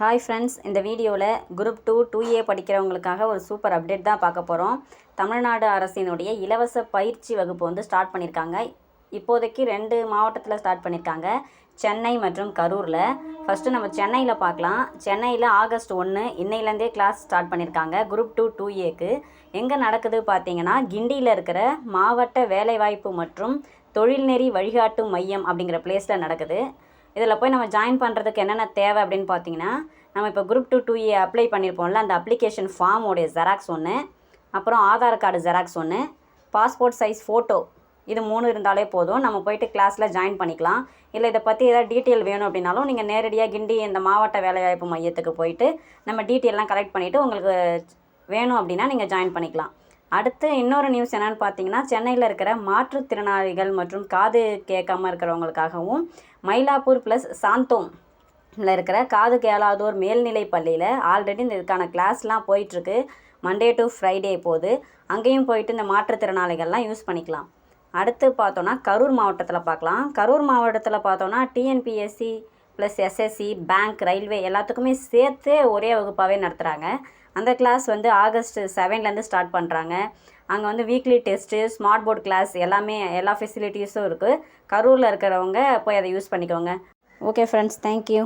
Hi friends இந்த வீடியோவில் group two two A படிக்கிறவங்களுக்காக ஒரு சூப்பர் அப்டேட் தான் பார்க்க போகிறோம் தமிழ்நாடு அரசினுடைய இலவச பயிற்சி வகுப்பு வந்து ஸ்டார்ட் பண்ணியிருக்காங்க இப்போதைக்கு ரெண்டு மாவட்டத்தில் ஸ்டார்ட் பண்ணியிருக்காங்க சென்னை மற்றும் கரூரில். ஃபஸ்ட்டு நம்ம சென்னையில் பார்க்கலாம். சென்னையில் ஆகஸ்ட் ஒன்று இன்னையிலேருந்தே கிளாஸ் ஸ்டார்ட் பண்ணியிருக்காங்க குரூப் டூ டூ ஏக்கு எங்கே நடக்குது பார்த்தீங்கன்னா கிண்டியில் இருக்கிற மாவட்ட வேலைவாய்ப்பு மற்றும் தொழில்நெறி வழிகாட்டு மையம் அப்படிங்கிற பிளேஸில் நடக்குது. இதில் போய் நம்ம ஜாயின் பண்ணுறதுக்கு என்னென்ன தேவை அப்படின்னு பார்த்தீங்கன்னா நம்ம இப்போ group two two A apply பண்ணியிருப்போம்ல அந்த அப்ளிகேஷன் ஃபார்மோடைய ஜெராக்ஸ் ஒன்று அப்புறம் ஆதார் கார்டு ஜெராக்ஸ் ஒன்று பாஸ்போர்ட் சைஸ் ஃபோட்டோ இது மூணு இருந்தாலே போதும். நம்ம போயிட்டு கிளாஸில் ஜாயின் பண்ணிக்கலாம். இல்லை இதை பற்றி ஏதாவது டீட்டெயில் வேணும் அப்படின்னாலும் நீங்கள் நேரடியாக கிண்டி இந்த மாவட்ட வேலைவாய்ப்பு மையத்துக்கு போயிட்டு நம்ம டீட்டெயிலெலாம் கலெக்ட் பண்ணிவிட்டு உங்களுக்கு வேணும் அப்படின்னா நீங்கள் ஜாயின் பண்ணிக்கலாம். அடுத்து இன்னொரு நியூஸ் என்னென்னு பார்த்தீங்கன்னா சென்னையில் இருக்கிற மாற்றுத்திறனாளிகள் மற்றும் காது கேட்காம இருக்கிறவங்களுக்காகவும் மயிலாப்பூர் ப்ளஸ் சாந்தோம் இருக்கிற காது கேளாதோர் மேல்நிலை பள்ளியில் ஆல்ரெடி இந்த இதுக்கான கிளாஸ்லாம் போயிட்டுருக்கு. மண்டே டு ஃப்ரைடே போகுது. அங்கேயும் போயிட்டு இந்த மாற்றுத்திறனாளிகள்லாம் யூஸ் பண்ணிக்கலாம். அடுத்து பார்த்தோன்னா கரூர் மாவட்டத்தில் பார்க்கலாம். கரூர் மாவட்டத்தில் பார்த்தோன்னா TNPSC plus SSC bank railway எல்லாத்துக்குமே சேர்த்து ஒரே வகுப்பாகவே நடத்துகிறாங்க அந்த கிளாஸ் வந்து ஆகஸ்ட் செவன்லேருந்து ஸ்டார்ட் பண்ணுறாங்க அங்கே வந்து weekly test smart board class எல்லாமே எல்லா ஃபெசிலிட்டிஸும் இருக்குது கரூரில் இருக்கிறவங்க போய் அதை யூஸ் பண்ணிக்கோங்க. Okay friends thank you